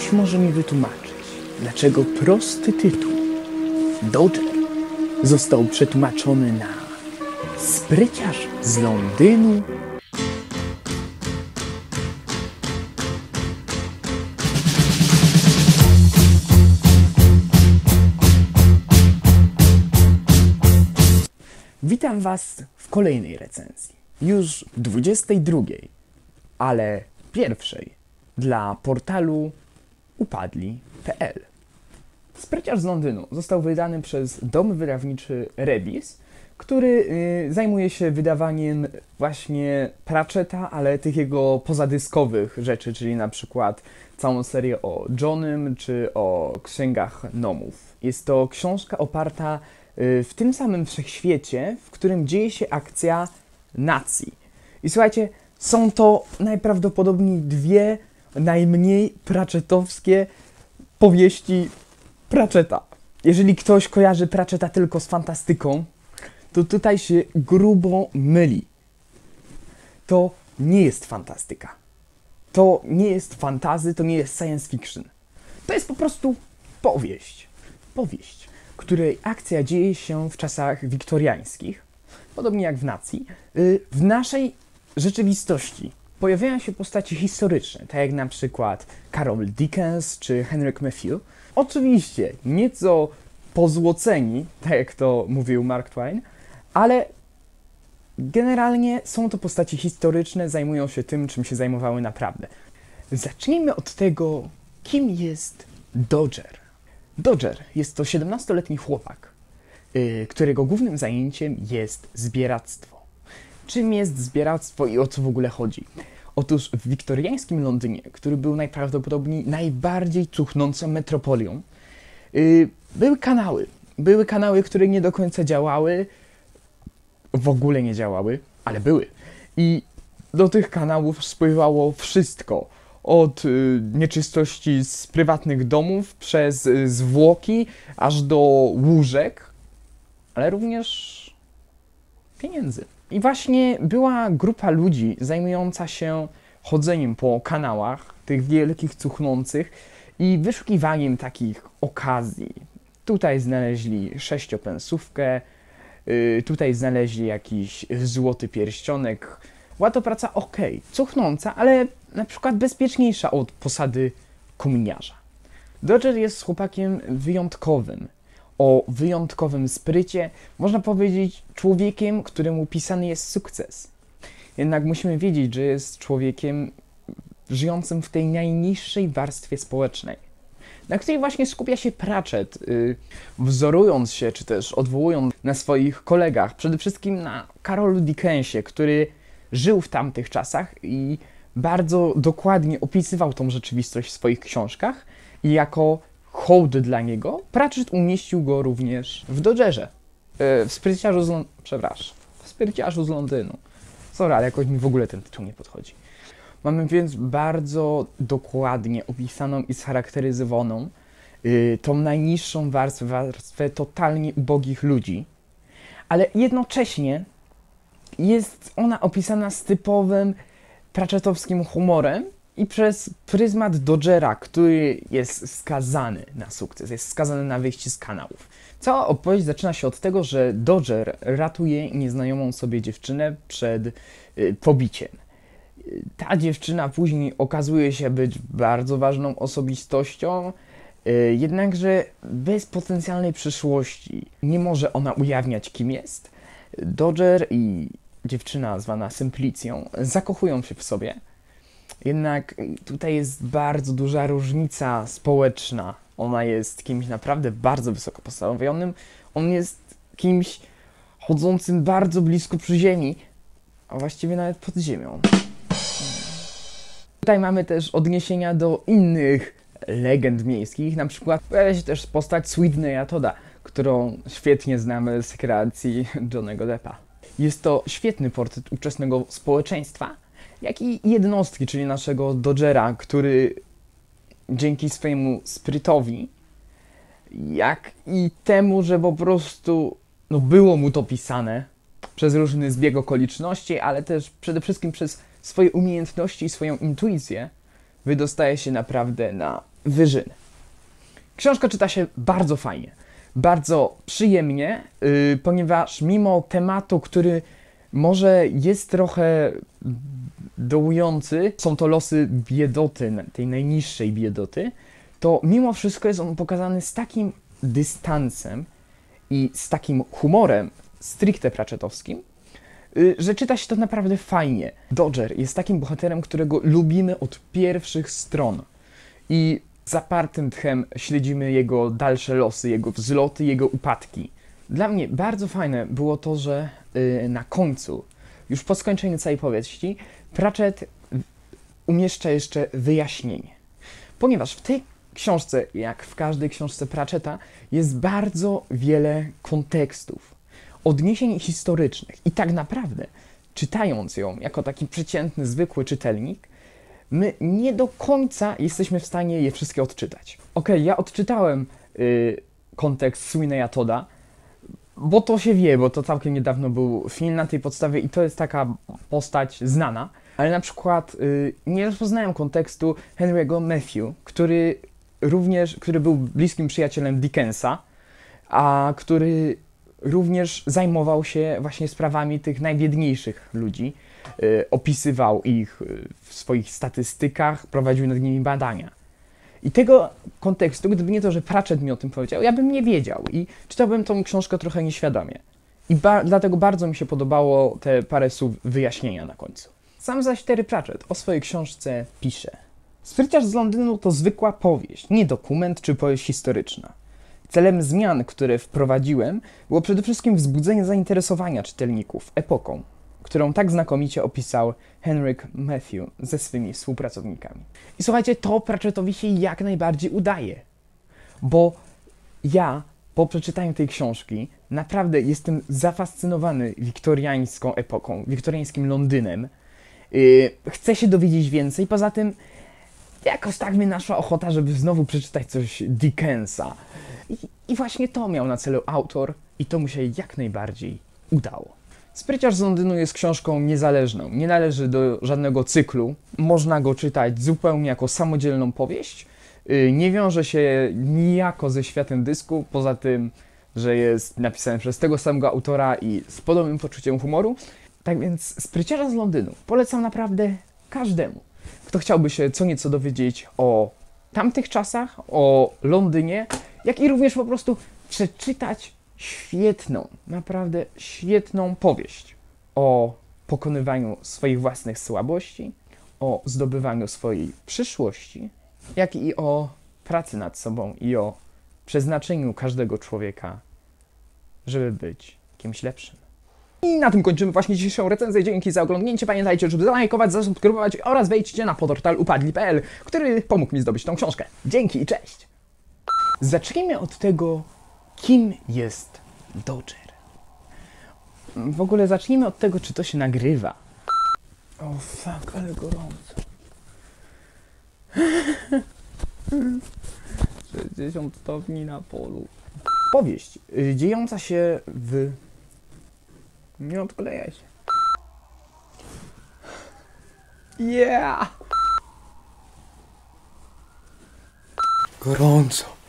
ktoś może mi wytłumaczyć, dlaczego prosty tytuł Dodger został przetłumaczony na spryciarz z Londynu? Witam Was w kolejnej recenzji. Już 22, ale pierwszej dla portalu upadli.pl. Spryciarz z Londynu został wydany przez dom wydawniczy Rebis, który y, zajmuje się wydawaniem właśnie Pratchetta, ale tych jego pozadyskowych rzeczy, czyli na przykład całą serię o Johnem czy o księgach Nomów. Jest to książka oparta y, w tym samym wszechświecie, w którym dzieje się akcja nacji. I słuchajcie, są to najprawdopodobniej dwie najmniej Pratchettowskie powieści Pratchetta. Jeżeli ktoś kojarzy Pratchetta tylko z fantastyką, to tutaj się grubo myli. To nie jest fantastyka. To nie jest fantazy, to nie jest science fiction. To jest po prostu powieść. Powieść, której akcja dzieje się w czasach wiktoriańskich, podobnie jak w nacji, y, w naszej rzeczywistości. Pojawiają się postacie historyczne, tak jak na przykład Carol Dickens czy Henryk Matthew. Oczywiście nieco pozłoceni, tak jak to mówił Mark Twain, ale generalnie są to postacie historyczne, zajmują się tym, czym się zajmowały naprawdę. Zacznijmy od tego, kim jest Dodger. Dodger jest to 17-letni chłopak, yy, którego głównym zajęciem jest zbieractwo. Czym jest zbieractwo i o co w ogóle chodzi? Otóż w wiktoriańskim Londynie, który był najprawdopodobniej najbardziej cuchnącą metropolią, yy, były kanały. Były kanały, które nie do końca działały, w ogóle nie działały, ale były. I do tych kanałów spływało wszystko. Od y, nieczystości z prywatnych domów, przez y, zwłoki, aż do łóżek, ale również pieniędzy. I właśnie była grupa ludzi zajmująca się chodzeniem po kanałach, tych wielkich, cuchnących i wyszukiwaniem takich okazji. Tutaj znaleźli sześciopensówkę, yy, tutaj znaleźli jakiś złoty pierścionek. Była to praca ok, cuchnąca, ale na przykład bezpieczniejsza od posady kominiarza. Dodger jest chłopakiem wyjątkowym, o wyjątkowym sprycie, można powiedzieć człowiekiem, któremu pisany jest sukces. Jednak musimy wiedzieć, że jest człowiekiem żyjącym w tej najniższej warstwie społecznej, na której właśnie skupia się Pratchett, yy, wzorując się, czy też odwołując na swoich kolegach, przede wszystkim na Karolu Dickensie, który żył w tamtych czasach i bardzo dokładnie opisywał tą rzeczywistość w swoich książkach i jako hołd dla niego, Pratchett umieścił go również w Dodgerze. Yy, w spryciarzu z Lon- przepraszam, w spryciarzu z Londynu. Sorry, ale jakoś mi w ogóle ten tytuł nie podchodzi. Mamy więc bardzo dokładnie opisaną i scharakteryzowaną yy, tą najniższą warstwę, warstwę totalnie ubogich ludzi, ale jednocześnie jest ona opisana z typowym Pratchettowskim humorem i przez pryzmat Dodgera, który jest skazany na sukces, jest skazany na wyjście z kanałów. Cała opowieść zaczyna się od tego, że Dodger ratuje nieznajomą sobie dziewczynę przed y, pobiciem. Ta dziewczyna później okazuje się być bardzo ważną osobistością, y, jednakże bez potencjalnej przyszłości nie może ona ujawniać, kim jest. Dodger i dziewczyna zwana Symplicją zakochują się w sobie. Jednak tutaj jest bardzo duża różnica społeczna. Ona jest kimś naprawdę bardzo wysoko postawionym. On jest kimś chodzącym bardzo blisko przy ziemi, a właściwie nawet pod ziemią. Tutaj mamy też odniesienia do innych legend miejskich. Na przykład pojawia się też postać Sweetneya Toda, którą świetnie znamy z kreacji Johnego Deppa. Jest to świetny portret ówczesnego społeczeństwa, jak i jednostki, czyli naszego Dodgera, który dzięki swojemu sprytowi, jak i temu, że po prostu no, było mu to pisane przez różny zbieg okoliczności, ale też przede wszystkim przez swoje umiejętności i swoją intuicję, wydostaje się naprawdę na wyżyny. Książka czyta się bardzo fajnie, bardzo przyjemnie, yy, ponieważ mimo tematu, który może jest trochę dołujący, są to losy biedoty, tej najniższej biedoty, to mimo wszystko jest on pokazany z takim dystansem i z takim humorem stricte praczetowskim, y, że czyta się to naprawdę fajnie. Dodger jest takim bohaterem, którego lubimy od pierwszych stron i zapartym tchem śledzimy jego dalsze losy, jego wzloty, jego upadki. Dla mnie bardzo fajne było to, że yy, na końcu, już po skończeniu całej powieści, Pratchett umieszcza jeszcze wyjaśnienie. Ponieważ w tej książce, jak w każdej książce Pratchetta, jest bardzo wiele kontekstów, odniesień historycznych. I tak naprawdę, czytając ją jako taki przeciętny, zwykły czytelnik, my nie do końca jesteśmy w stanie je wszystkie odczytać. Okej, okay, ja odczytałem y, kontekst Sweeneya Toda, bo to się wie, bo to całkiem niedawno był film na tej podstawie i to jest taka postać znana, ale na przykład y, nie rozpoznałem kontekstu Henry'ego Matthew, który również, który był bliskim przyjacielem Dickensa, a który również zajmował się właśnie sprawami tych najbiedniejszych ludzi, y, opisywał ich y, w swoich statystykach, prowadził nad nimi badania. I tego kontekstu, gdyby nie to, że Pratchett mi o tym powiedział, ja bym nie wiedział i czytałbym tą książkę trochę nieświadomie. I ba dlatego bardzo mi się podobało te parę słów wyjaśnienia na końcu. Sam zaś Terry Pratchett o swojej książce pisze. Spryciarz z Londynu to zwykła powieść, nie dokument czy powieść historyczna. Celem zmian, które wprowadziłem, było przede wszystkim wzbudzenie zainteresowania czytelników epoką, którą tak znakomicie opisał Henryk Matthew ze swymi współpracownikami. I słuchajcie, to Pratchettowi się jak najbardziej udaje, bo ja po przeczytaniu tej książki naprawdę jestem zafascynowany wiktoriańską epoką, wiktoriańskim Londynem. Yy, chcę się dowiedzieć więcej, poza tym jakoś tak mnie naszła ochota, żeby znowu przeczytać coś Dickensa. I, I, właśnie to miał na celu autor i to mu się jak najbardziej udało. Spryciarz z Londynu jest książką niezależną, nie należy do żadnego cyklu. Można go czytać zupełnie jako samodzielną powieść. Y, nie wiąże się nijako ze światem dysku, poza tym, że jest napisany przez tego samego autora i z podobnym poczuciem humoru. Tak więc Spryciarza z Londynu polecam naprawdę każdemu kto chciałby się co nieco dowiedzieć o tamtych czasach, o Londynie, jak i również po prostu przeczytać świetną, naprawdę świetną powieść o pokonywaniu swoich własnych słabości, o zdobywaniu swojej przyszłości, jak i o pracy nad sobą i o przeznaczeniu każdego człowieka, żeby być kimś lepszym. I na tym kończymy właśnie dzisiejszą recenzję. Dzięki za oglądnięcie. Pamiętajcie, żeby zalajkować, zasubskrybować oraz wejdźcie na portal upadli.pl, który pomógł mi zdobyć tą książkę. Dzięki i cześć! Zacznijmy od tego, kim jest Dodger. W ogóle zacznijmy od tego, czy to się nagrywa. O oh, fuck, ale gorąco. 60 stopni na polu. Powieść y, dziejąca się w nie odklejaj się. Yeah! Gorąco.